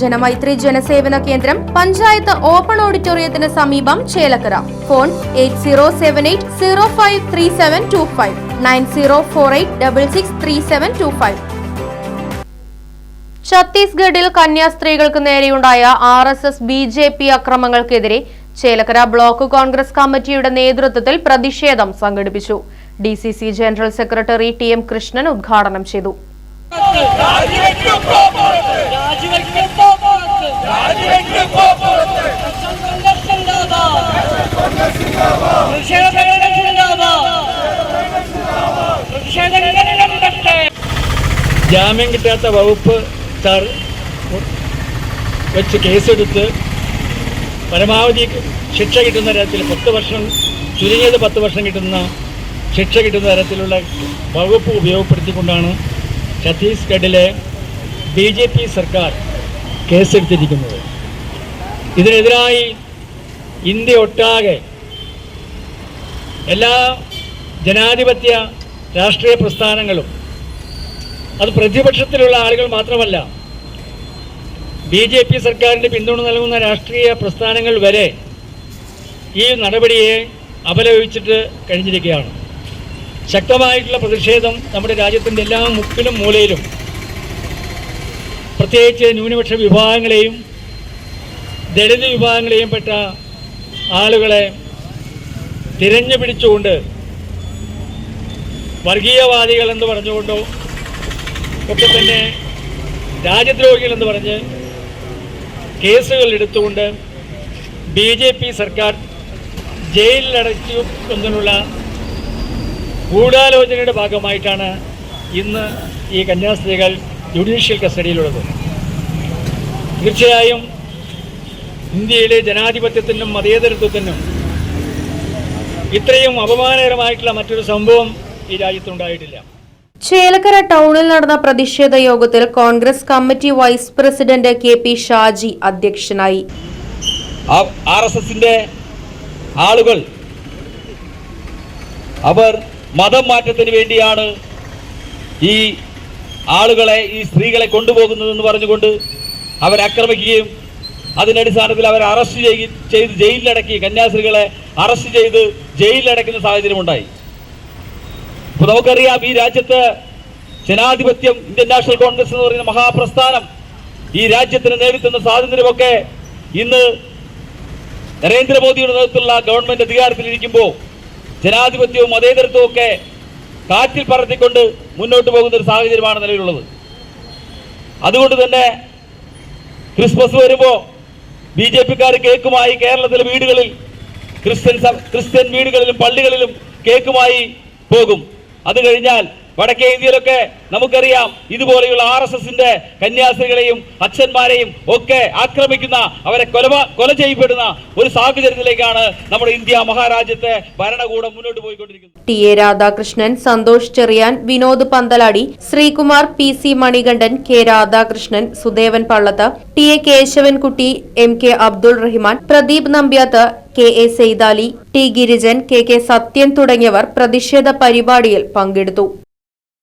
ജനമൈത്രി ജനസേവന കേന്ദ്രം പഞ്ചായത്ത് ഓപ്പൺ ഓഡിറ്റോറിയത്തിന് സമീപം Chelakkara. Phone eight zero seven eight zero five three seven two five nine zero four eight double six three seven two five. ഛത്തീസ്ഗഡിൽ കന്യാസ്ത്രീകൾക്ക് നേരെയുണ്ടായ R S S B J P അക്രമങ്ങൾക്കെതിരെ Chelakkara block Congress കമ്മിറ്റിയുടെ നേതൃത്വത്തിൽ പ്രതിഷേധം സംഘടിപ്പിച്ചു. D C C general secretary T M Krishnan ഉദ്ഘാടനം ചെയ്തു. ജാമ്യം കിട്ടാത്ത വകുപ്പ് സാർ വെച്ച് കേസെടുത്ത് പരമാവധി ശിക്ഷ കിട്ടുന്ന തരത്തിൽ പത്ത് വർഷം ചുരുങ്ങിയത് പത്ത് വർഷം കിട്ടുന്ന ശിക്ഷ കിട്ടുന്ന തരത്തിലുള്ള വകുപ്പ് ഉപയോഗപ്പെടുത്തിക്കൊണ്ടാണ് ഛത്തീസ്ഗഡിലെ ബി സർക്കാർ കേസെടുത്തിരിക്കുന്നത്. ഇതിനെതിരായി ഇന്ത്യ ഒട്ടാകെ എല്ലാ ജനാധിപത്യ രാഷ്ട്രീയ പ്രസ്ഥാനങ്ങളും അത് പ്രതിപക്ഷത്തിലുള്ള ആളുകൾ മാത്രമല്ല ബി ജെ പി സർക്കാരിന്റെ പിന്തുണ നൽകുന്ന രാഷ്ട്രീയ പ്രസ്ഥാനങ്ങൾ വരെ ഈ നടപടിയെ അപലപിച്ചിട്ട് കഴിഞ്ഞിരിക്കുകയാണ്. ശക്തമായിട്ടുള്ള പ്രതിഷേധം നമ്മുടെ രാജ്യത്തിന്റെ എല്ലാ മുക്കിലും മൂലയിലും പ്രത്യേകിച്ച് ന്യൂനപക്ഷ വിഭാഗങ്ങളെയും ദളിത് വിഭാഗങ്ങളെയും പെട്ട ആളുകളെ തിരഞ്ഞു പിടിച്ചുകൊണ്ട് വർഗീയവാദികൾ എന്ന് പറഞ്ഞുകൊണ്ടോ ഒക്കെ തന്നെ രാജ്യദ്രോഹികൾ എന്ന് പറഞ്ഞ് കേസുകൾ എടുത്തുകൊണ്ട് ബി ജെ പി സർക്കാർ ജയിലിലടച്ചു എന്നതിനുള്ള ഗൂഢാലോചനയുടെ ഭാഗമായിട്ടാണ് ഇന്ന് ഈ കന്യാസ്ത്രീകൾ ജുഡീഷ്യൽ കസ്റ്റഡിയിലുള്ളത് തീർച്ചയായും ഇന്ത്യയിലെ ജനാധിപത്യത്തിനും മതേതരത്വത്തിനും ഇത്രയും അപമാനകരമായിട്ടുള്ള മറ്റൊരു സംഭവം ഈ രാജ്യത്തുണ്ടായിട്ടില്ല. ചേലക്കര ടൗണിൽ നടന്ന പ്രതിഷേധ യോഗത്തിൽ Congress committee vice president K P Shaji അധ്യക്ഷനായി. ആർ എസ് എസിന്റെ ആളുകൾ അവർ മതം മാറ്റത്തിന് വേണ്ടിയാണ് ഈ ആളുകളെ ഈ സ്ത്രീകളെ കൊണ്ടുപോകുന്നതെന്ന് പറഞ്ഞുകൊണ്ട് അവരാക്രമിക്കുകയും അതിനടിസ്ഥാനത്തിൽ അവരെ അറസ്റ്റ് ചെയ്ത് ജയിലിലടക്കി കന്യാസ്ത്രീകളെ അറസ്റ്റ് ചെയ്ത് ജയിലിലടക്കുന്ന സാഹചര്യമുണ്ടായി അപ്പോൾ നമുക്കറിയാം ഈ രാജ്യത്ത് ജനാധിപത്യം ഇന്ത്യൻ നാഷണൽ കോൺഗ്രസ് എന്ന് പറയുന്ന മഹാപ്രസ്ഥാനം ഈ രാജ്യത്തിന് നേടിത്തുന്ന സ്വാതന്ത്ര്യമൊക്കെ ഇന്ന് നരേന്ദ്രമോദിയുടെ നേതൃത്വത്തിലുള്ള ഗവൺമെന്റ് അധികാരത്തിലിരിക്കുമ്പോൾ ജനാധിപത്യവും മതേതരത്വവും ഒക്കെ കാറ്റിൽ പറത്തിക്കൊണ്ട് മുന്നോട്ട് പോകുന്ന ഒരു സാഹചര്യമാണ് നിലവിലുള്ളത്. അതുകൊണ്ട് തന്നെ ക്രിസ്മസ് വരുമ്പോൾ ബി ജെ പിക്കാർ കേക്കുമായി കേരളത്തിലെ വീടുകളിൽ ക്രിസ്ത്യൻ ക്രിസ്ത്യൻ വീടുകളിലും പള്ളികളിലും കേക്കുമായി പോകും. അത് കഴിഞ്ഞാൽ വടക്കേ ഇന്ത്യയിലൊക്കെ നമുക്കറിയാം ഇതുപോലെയുള്ള ആർ എസ് എസിന്റെ കന്യാസ്ത്രീകളെയും അച്ഛന്മാരെയും ഒക്കെ ആക്രമിക്കുന്ന അവരെ കൊല കൊല ചെയ്യപ്പെടുന്ന ഒരു സാഹചര്യത്തിലേക്കാണ് നമ്മുടെ ഇന്ത്യ മഹാരാജ്യത്തെ ഭരണകൂടം മുന്നോട്ട് പോയിക്കൊണ്ടിരിക്കുന്നത്. T A Radhakrishnan Santhosh Cherian Vinod Panthaladi Sreekumar P C Manikandan K Radhakrishnan Sudevan Pallath T A Keshavankutty M K Abdul Rahman Pradeep Nambiath K A Saithali T Girijan K K Sathyan തുടങ്ങിയവർ പ്രതിഷേധ പരിപാടിയിൽ പങ്കെടുത്തു.